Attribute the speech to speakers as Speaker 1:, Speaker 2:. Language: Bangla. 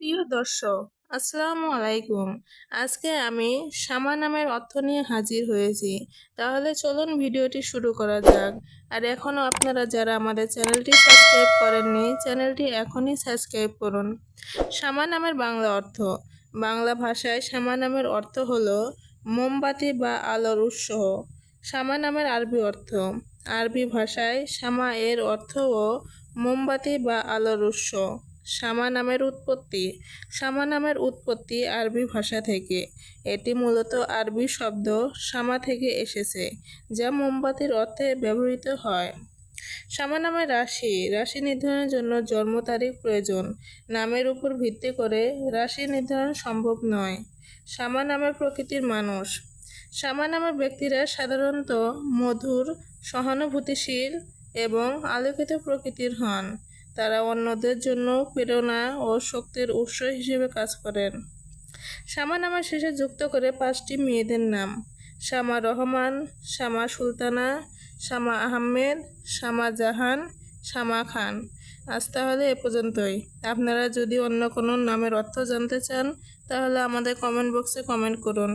Speaker 1: প্রিয় দর্শক, আসসালামু আলাইকুম। আজকে আমি শামা নামের অর্থ নিয়ে হাজির হয়েছি। তাহলে চলুন ভিডিওটি শুরু করা যাক। আর এখনও আপনারা যারা আমাদের চ্যানেলটি সাবস্ক্রাইব করেননি, চ্যানেলটি এখনই সাবস্ক্রাইব করুন। শামা নামের বাংলা অর্থ। বাংলা ভাষায় শামা নামের অর্থ হলো মোমবাতি বা আলোর উৎস। শামা নামের আরবি অর্থ। আরবি ভাষায় শামা এর অর্থও মোমবাতি বা আলোর উৎস। শামা নামের উৎপত্তি। শামা নামের উৎপত্তি আরবি ভাষা থেকে। এটি মূলত আরবি শব্দ শামা থেকে এসেছে, যা মোমবাতির অর্থে ব্যবহৃত হয়। শামা নামের রাশি। রাশি নির্ধারণের জন্য জন্ম তারিখ প্রয়োজন। নামের উপর ভিত্তি করে রাশি নির্ধারণ সম্ভব নয়। শামা নামের প্রকৃতির মানুষ। শামা নামের ব্যক্তিরা সাধারণত মধুর, সহানুভূতিশীল এবং আলোকিত প্রকৃতির হন। তারা অন্যদের জন্য প্রেরণা ও শক্তির উৎস হিসেবে কাজ করেন। শামা নামের শেষে যুক্ত করে পাঁচটি মেয়েদের নাম। শামা রহমান, শামা সুলতানা, শামা আহমেদ, শামা জাহান, শামা খান। আজ তাহলে এ পর্যন্তই। আপনারা যদি অন্য কোনো নামের অর্থ জানতে চান, তাহলে আমাদের কমেন্ট বক্সে কমেন্ট করুন।